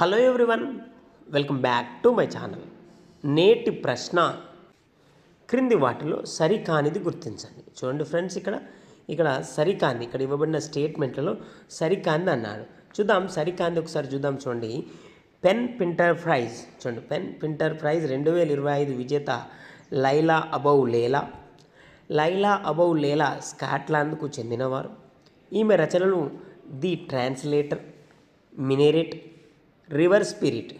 Hello everyone welcome back to my channel. నేటి ప్రశ్న క్రింది వాటిలో సరికానిది గుర్తించండి. చూడండి ఫ్రెండ్స్ ఇక్కడ ఇక్కడ సరికాంది ఇక్కడ ఇవ్వబడిన స్టేట్మెంట్లలో సరికాంది అన్నాడు. చూద్దాం సరికాంది ఒకసారి చూద్దాం చూడండి. పెన్ పింటర్ ప్రైజ్ చూడండి పెన్ పింటర్ ప్రైజ్ రెండు వేల ఇరవై ఐదు విజేత Leila Aboulela. Leila Aboulela స్కాట్లాండ్కు చెందినవారు. ఈమె రచనలు the translator minaret river spirit.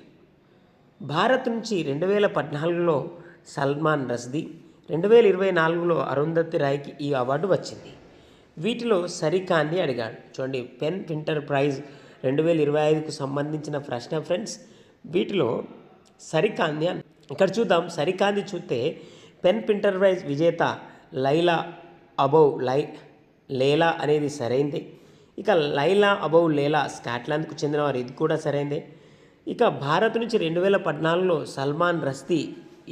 Bharat నుంచి రెండు వేల పద్నాలుగులో సల్మాన్ రస్దీ రెండు వేల ఇరవై నాలుగులో అరుంధతి రాయ్కి ఈ అవార్డు వచ్చింది. వీటిలో సరికాంది అడిగాడు. చూడండి పెన్ పింటర్ ప్రైజ్ రెండు వేల ఇరవై ఐదుకు సంబంధించిన ప్రశ్న ఫ్రెండ్స్. వీటిలో సరికాంది అని ఇక్కడ చూద్దాం. సరికాంది చూస్తే పెన్ పింటర్ ప్రైజ్ విజేత లైలా అబౌ లై లేలా అనేది సరైంది. ఇక లైలా అబౌవ్ లేలా స్కాట్లాండ్కు చెందినవారు. ఇది కూడా సరైందే. ఇక భారత్ నుంచి రెండు వేల పద్నాలుగులో సల్మాన్ రస్తీ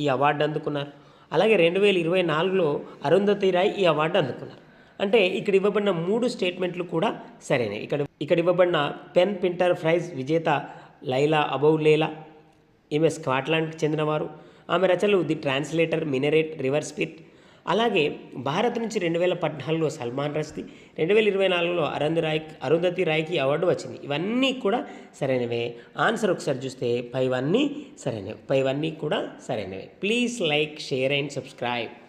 ఈ అవార్డు అందుకున్నారు. అలాగే రెండు వేల ఇరవై నాలుగులో అరుంధతి రాయ్ ఈ అవార్డు అందుకున్నారు. అంటే ఇక్కడ ఇవ్వబడిన మూడు స్టేట్మెంట్లు కూడా సరైనవి. ఇక్కడ ఇక్కడ ఇవ్వబడిన పెన్ పింటర్ ప్రైజ్ విజేత లైలా అబౌవ్ లేలా. ఈమె స్కాట్లాండ్కి చెందినవారు. ఆమె రచనలు the translator minaret river spirit అలాగే భారత్ నుంచి రెండు వేల పద్నాలుగులో సల్మాన్ రస్తి రెండు వేల ఇరవై నాలుగులో అరుంధ రాయ్ అరుంధతి రాయ్కి అవార్డు వచ్చింది. ఇవన్నీ కూడా సరైనవే. ఆన్సర్ ఒకసారి చూస్తే పైవన్నీ సరైనవి. పైవన్నీ కూడా సరైనవే. Please like share and subscribe.